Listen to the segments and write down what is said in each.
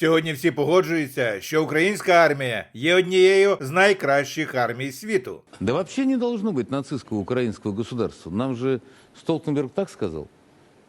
Сьогодні всі погоджуються, що українська армія є однією з найкращих армій світу. Да взагалі не должно бути нацистського українського государства. Нам же Столтенберг так сказал,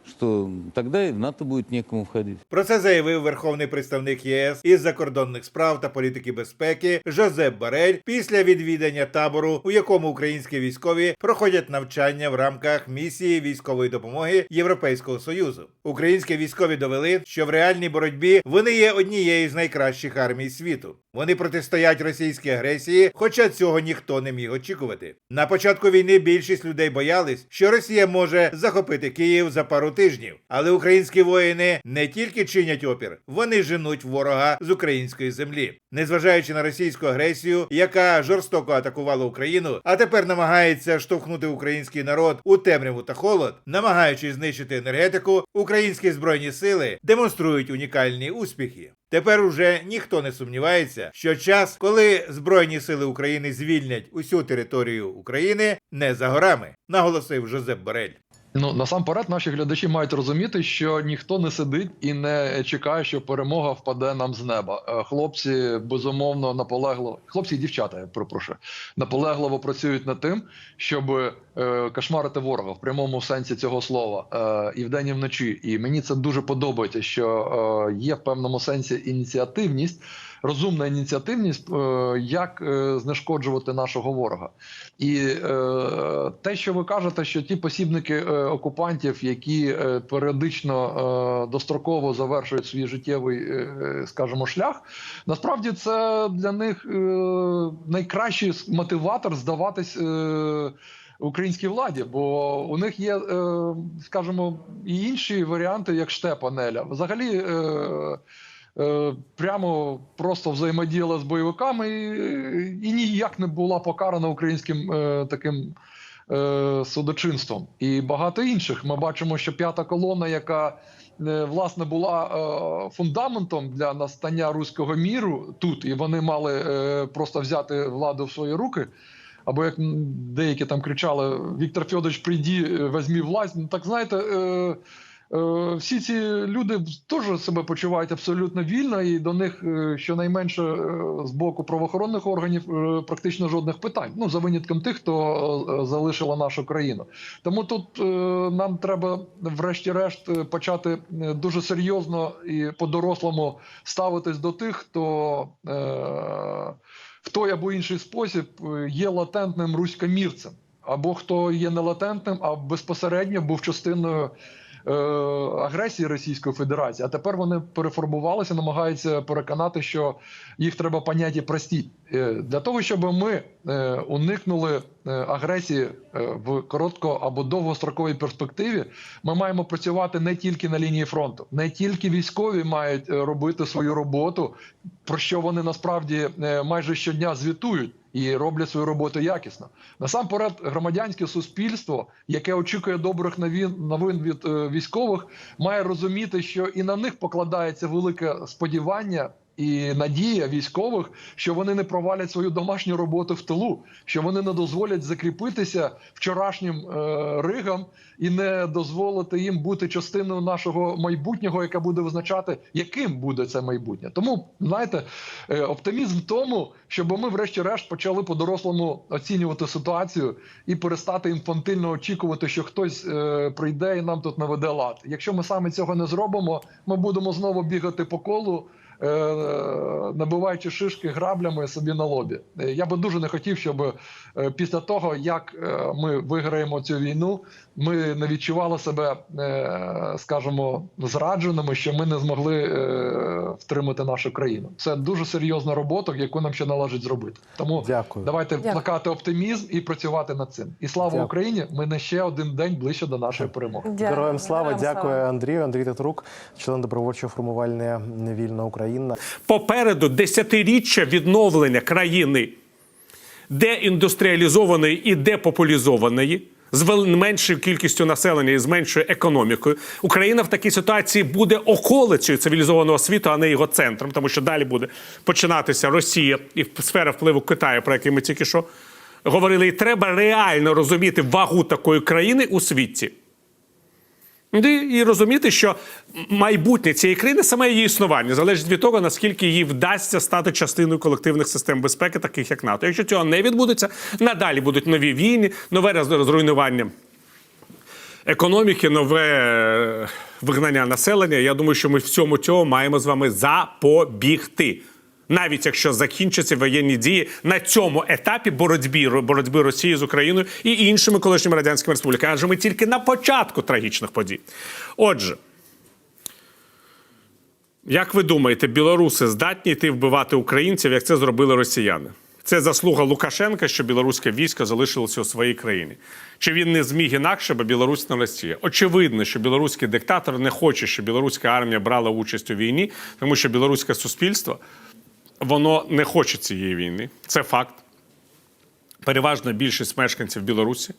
что тогда и в НАТО будет некому входить. Про це заявив верховний представник ЄС із закордонних справ та політики безпеки Жозеп Барель після відвідання табору, у якому українські військові проходять навчання в рамках місії військової допомоги Європейського союзу. Українські військові довели, що в реальній боротьбі вони є однією з найкращих армій світу. Вони протистоять російській агресії, хоча цього ніхто не міг очікувати. На початку війни більшість людей боялись, що Росія може захопити Київ за пару тижнів. Але українські воїни не тільки чинять опір, вони женуть ворога з української землі, незважаючи на російську агресію, яка жорстоко атакувала Україну, а тепер намагається штовхнути український народ у темряву та холод, намагаючись знищити енергетику, українські збройні сили демонструють унікальні успіхи. Тепер уже ніхто не сумнівається, що час, коли Збройні сили України звільнять усю територію України, не за горами, наголосив Жозеп Борель. Ну насамперед, наші глядачі мають розуміти, що ніхто не сидить і не чекає, що перемога впаде нам з неба. Е, Хлопці безумовно наполегливо, хлопці і дівчата, я прошу наполегливо працюють над тим, щоб кошмарити ворога в прямому сенсі цього слова е, і вдень, і вночі. І мені це дуже подобається, що е, є в певному сенсі ініціативність. Розумна ініціативність, е, як е, знешкоджувати нашого ворога, і е, те, що ви кажете, що ті посібники е, окупантів, які е, періодично е, достроково завершують свій життєвий, е, скажімо, шлях, насправді це для них е, найкращий мотиватор здаватись. Українській владі, бо у них є, е, скажімо, і інші варіанти, як штепанеля. Взагалі, е, е, прямо просто взаємодіяла з бойовиками і, і ніяк не була покарана українським таким судочинством. І багато інших. Ми бачимо, що п'ята колона, яка власне була фундаментом для настання руського міру тут, і вони мали просто взяти владу в свої руки. Або як деякі там кричали: Віктор Федорович, прийди, е, візьми власть. Ну так знаєте, е, е, всі ці люди теж себе почувають абсолютно вільно, і до них е, щонайменше е, з боку правоохоронних органів практично жодних питань. Ну за винятком тих, хто залишила нашу країну. Тому тут е, нам треба, врешті-решт, почати дуже серйозно і по-дорослому ставитись до тих, хто. Е, в той або інший спосіб е, є латентним руськомірцем, або хто є не латентним, а безпосередньо був частиною е, агресії Російської Федерації. А тепер вони переформувалися, намагаються переконати, що їх треба поняття прості. Е, для того, щоб ми е, уникнули е, агресії в коротко або довгостроковій перспективі, ми маємо працювати не тільки на лінії фронту, не тільки військові мають робити свою роботу, про що вони насправді майже щодня звітують. І роблять свою роботу якісно. Насамперед, громадянське суспільство, яке очікує добрих новин, від військових, має розуміти, що і на них покладається велике сподівання і надія військових, що вони не провалять свою домашню роботу в тилу, що вони не дозволять закріпитися вчорашнім е, ригам і не дозволити їм бути частиною нашого майбутнього, яке буде визначати, яким буде це майбутнє. Тому знаєте, е, оптимізм в тому, щоб ми, врешті-решт, почали по-дорослому оцінювати ситуацію і перестати інфантильно очікувати, що хтось е, прийде і нам тут наведе лад. Якщо ми саме цього не зробимо, ми будемо знову бігати по колу. Е, Набиваючи шишки граблями собі на лобі, Е, я би дуже не хотів, щоб е, після того, як ми виграємо цю війну, ми не відчували себе, скажімо, зрадженими, що ми не змогли втримати нашу країну. Це дуже серйозна робота, яку нам ще належить зробити. Тому Дякую. давайте Дякую. плекати оптимізм і працювати над цим. І слава Дякую. Україні! Ми не ще один день ближче до нашої перемоги. Дякую. Героям слава, Героям дякую слава. Андрію. Андрій Татрук, член добровольчого формування Вільна Україна. Попереду десятиріччя відновлення країни деіндустріалізованої і депопулізованої. З меншою кількістю населення і з меншою економікою Україна в такій ситуації буде околицею цивілізованого світу, а не його центром, тому що далі буде починатися Росія і сфера впливу Китаю, про який ми тільки що говорили. І треба реально розуміти вагу такої країни у світі. І, і розуміти, що майбутнє цієї країни, саме її існування, залежить від того, наскільки їй вдасться стати частиною колективних систем безпеки, таких як НАТО. Якщо цього не відбудеться, надалі будуть нові війни, нове роз- розруйнування економіки, нове е, вигнання населення. Я думаю, що ми в цьому цього маємо з вами запобігти. Навіть якщо закінчаться воєнні дії на цьому етапі боротьби, боротьби Росії з Україною і іншими колишніми радянськими республіками, адже ми тільки на початку трагічних подій. Отже, як ви думаєте, білоруси здатні йти вбивати українців, як це зробили росіяни? Це заслуга Лукашенка, що білоруське військо залишилося у своїй країні. Чи він не зміг інакше, бо Білорусь не Росія? Очевидно, що білоруський диктатор не хоче, щоб білоруська армія брала участь у війні, тому що білоруське суспільство воно не хоче цієї війни. Це факт. Переважна більшість мешканців Білорусі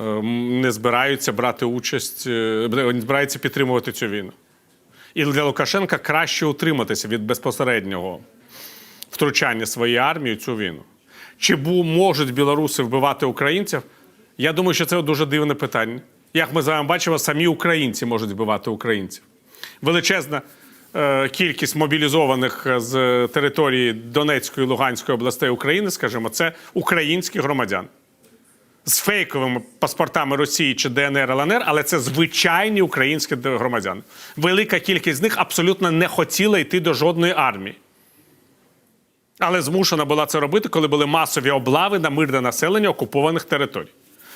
ем, не збираються брати участь, е, не збираються підтримувати цю війну. І для Лукашенка краще утриматися від безпосереднього втручання своєї армії цю війну. Чи можуть білоруси вбивати українців? Я думаю, що це дуже дивне питання. Як ми з вами бачимо, самі українці можуть вбивати українців. Величезна кількість мобілізованих з території Донецької Луганської областей України, скажімо, це українські громадяни з фейковими паспортами Росії чи ДНР ЛНР, але це звичайні українські громадяни. Велика кількість з них абсолютно не хотіла йти до жодної армії. Але змушена була це робити, коли були масові облави на мирне населення окупованих територій.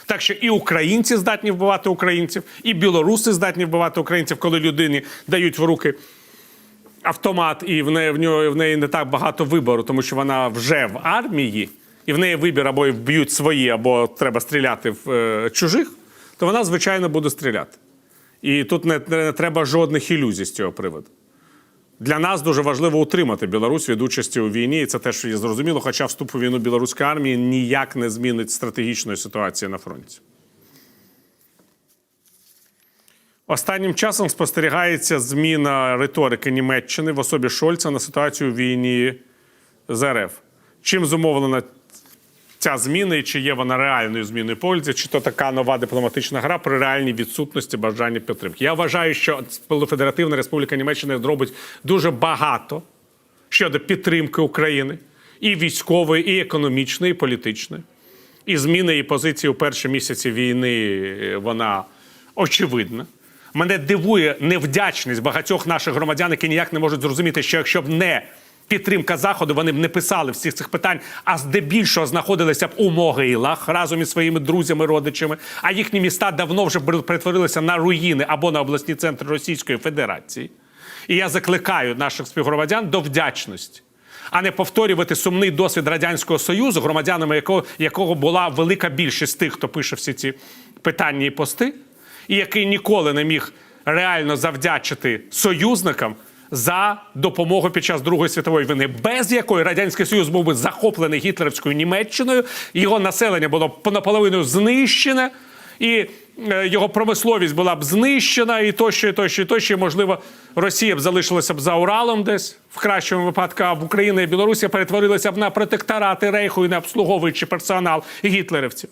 Так що і українці здатні вбивати українців, і білоруси здатні вбивати українців, коли людині дають в руки автомат, і в неї, в, нього, в неї не так багато вибору, тому що вона вже в армії, і в неї вибір або вб'ють свої, або треба стріляти в е, чужих, то вона, звичайно, буде стріляти. І тут не, не треба жодних ілюзій з цього приводу. Для нас дуже важливо утримати Білорусь від участі у війні, і це теж є зрозуміло, хоча вступ у війну білоруської армії ніяк не змінить стратегічної ситуації на фронті. Останнім часом спостерігається зміна риторики Німеччини в особі Шольца на ситуацію у війні з РФ. Чим зумовлена ця зміна і чи є вона реальною зміною пользі, чи то така нова дипломатична гра при реальній відсутності бажання підтримки. Я вважаю, що Федеративна Республіка Німеччина зробить дуже багато щодо підтримки України і військової, і економічної, і політичної. І зміна її позиції у перші місяці війни е, вона очевидна. Мене дивує невдячність багатьох наших громадян, які ніяк не можуть зрозуміти, що якщо б не підтримка заходу, вони б не писали всіх цих питань, а здебільшого знаходилися б у могилах разом із своїми друзями, родичами. А їхні міста давно вже перетворилися на руїни або на обласні центри Російської Федерації. І я закликаю наших співгромадян до вдячності. А не повторювати сумний досвід радянського союзу, громадянами якого, якого була велика більшість тих, хто пише всі ці питання і пости, і який ніколи не міг реально завдячити союзникам за допомогу під час Другої світової війни, без якої радянський союз був би захоплений гітлерівською Німеччиною, його населення було б наполовину знищене, і е, його промисловість була б знищена, і тощо, і тощо, і тощо. І, можливо, Росія б залишилася б за Уралом десь в кращому випадку, а в Україні і Білорусі перетворилися б на протекторати Рейху і на обслуговуючий персонал гітлерівців.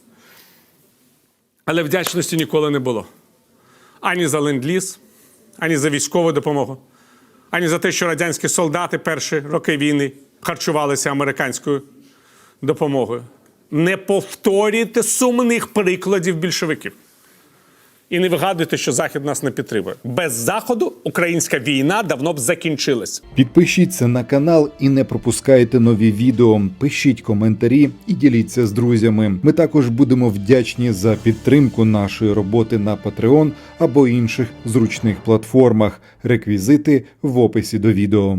Але вдячності ніколи не було. Ані за ленд-ліз, ані за військову допомогу, ані за те, що радянські солдати перші роки війни харчувалися американською допомогою. Не повторюйте сумних прикладів більшовиків. І не вигадуйте, що Захід нас не підтримує. Без Заходу українська війна давно б закінчилась. Підпишіться на канал і не пропускайте нові відео. Пишіть коментарі і діліться з друзями. Ми також будемо вдячні за підтримку нашої роботи на Patreon або інших зручних платформах. Реквізити в описі до відео.